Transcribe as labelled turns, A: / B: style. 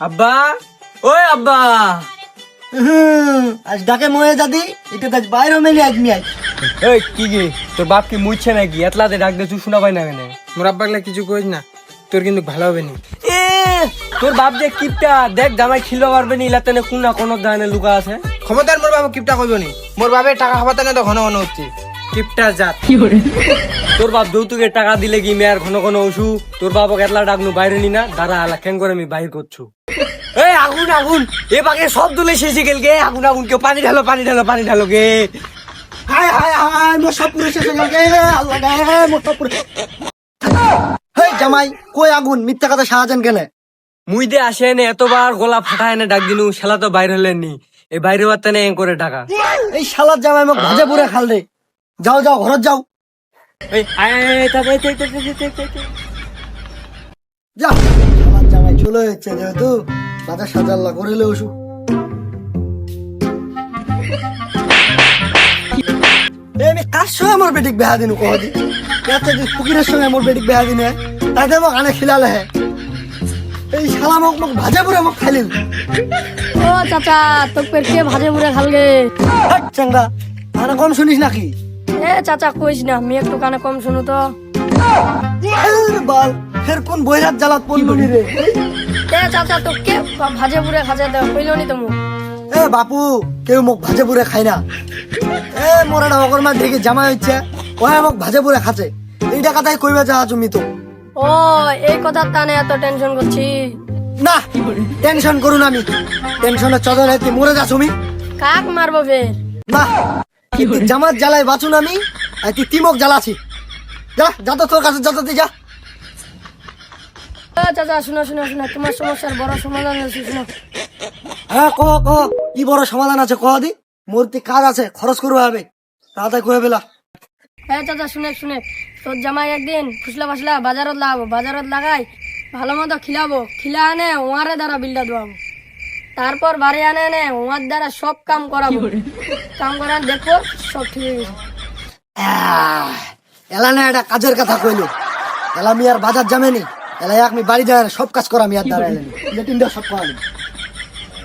A: আব্বা ওই আব্বা।
B: আজ ডাকে ময়ে দাদি এটা আজ বাইরে মেলে আজ। মিয়াই
A: এই কি গে? তোর বাপ কি মুইছে নাকি? এতলাতে ডাক দে তুই শোনা পাই না কেন?
C: মোর আব্বাকলে কিছু কইস না তোর কিন্তু ভালো হবে নি।
A: তোর বাপ যে কিপটা দেখ জামাই খিলবা পারবে নি ইলাতে কোন না কোন ধানে লুকা আছে।
C: ক্ষমতার মোর বাবা কিপটা কইব নি। মোর বাবে টাকা খাবাতে না তো ঘন ঘন হচ্ছে। কিপটা জাত।
A: তোর বাপ যৌতুকের টাকা দিলে কি মেয়ার ঘন ঘন ওষু তোর বাপক এতলা ডাকনু বাইরে নি না দাঁড়া আলা করে আমি বাইর করছু? এই আগুন আগুন! এ বাকে সব দুলে শেষে গেল গে। আগুন আগুন কেউ পানি ঢালো পানি ঢালো পানি ঢালো গে।
B: হায় হায় হায় মোর সব পুরো শেষ গেল গে। আল্লাহ গে মোর সব পুরো। হেই জামাই কই আগুন? মিথ্যা কথা সাহায্যান কেনে?
A: মুই দে আসে এনে এতবার গলা ফাটা এনে ডাক দিনু শালা তো বাইরে হলেন নি এই বাইরে বার্তা নেই করে টাকা
B: এই শালার জামাই মোক ভাজে পুরে খাল রে। যাও যাও ঘরত যাও।
A: এই আয় আয়, আয়, তা, এই, এই, এই, এই, এই, এই, এই।
B: যা। শালার জামাই চলে হচ্ছে যেহেতু বাজার সাজাল্লা করিলে আমি কার সঙ্গে আমার বেটিক বেহা দিনু কহ দি? ইয়াতে যে ফকিরের সঙ্গে আমার বেটিক বেহা দিনে তাইতে মোক আনে খিলালে হে। এই শালা মোক মোক ভাজে পুরে মোক খাইলিল
D: ও চাচা তোকে ভাজে খালগে।
B: আরে কম শুনিস নাকি?
D: এ চাচা কইস না আমি একটু কানে কম শুনু তো।
B: বাল ফের কোন বইরাত জ্বালাত পড়লু নি রে
D: এ চাচা তোকে ভাজে মুড়ে খাজে দেওয়া কইল নি তুমি
B: এ বাপু কেউ মোক ভাজে পুরে খাই না। এ মোর একটা অকর্মার দিকে জামা হচ্ছে ওহে মোক ভাজে পুরে খাচ্ছে। এইটা কথাই কইবে যা তুমি তো।
D: ও এই কথার টানে এত টেনশন করছি।
B: না টেনশন করুন আমি। টেনশনের চদর তুই মরে যা তুমি।
D: কাক মারবো ফের?
B: না জামাত জ্বালাই বাঁচুন আমি আর তুই তিমক জ্বালাছি যা যা তো তোর কাছে যা তো তুই যা।
D: চাচা শুনো শুনো শুনো তোমার সমস্যার বড় সমাধান আছে শুনো।
B: হ্যাঁ কহ কি বড় সমাধান আছে দি? মূর্তি কাজ আছে খরচ করবে হবে তাড়াতাড়ি বেলা
D: হ্যাঁ চাচা শুনে শুনে। তোর জামাই একদিন ফুসলা ফাসলা বাজারত লাগাবো বাজারত লাগাই ভালো মতো খিলাবো। খিলা আনে ওয়ারে দ্বারা বিলটা দেওয়াবো তারপর বাড়ি আনে এনে ওয়ার দ্বারা সব কাম করাবো। কাম করান দেখো সব ঠিক হয়ে গেছে।
B: এলা না একটা কাজের কথা কইলো। এলা আমি আর বাজার জামেনি। এলা আমি বাড়ি যায় সব কাজ করা আমি আর দাঁড়াইলেনি লেটিন সব করালি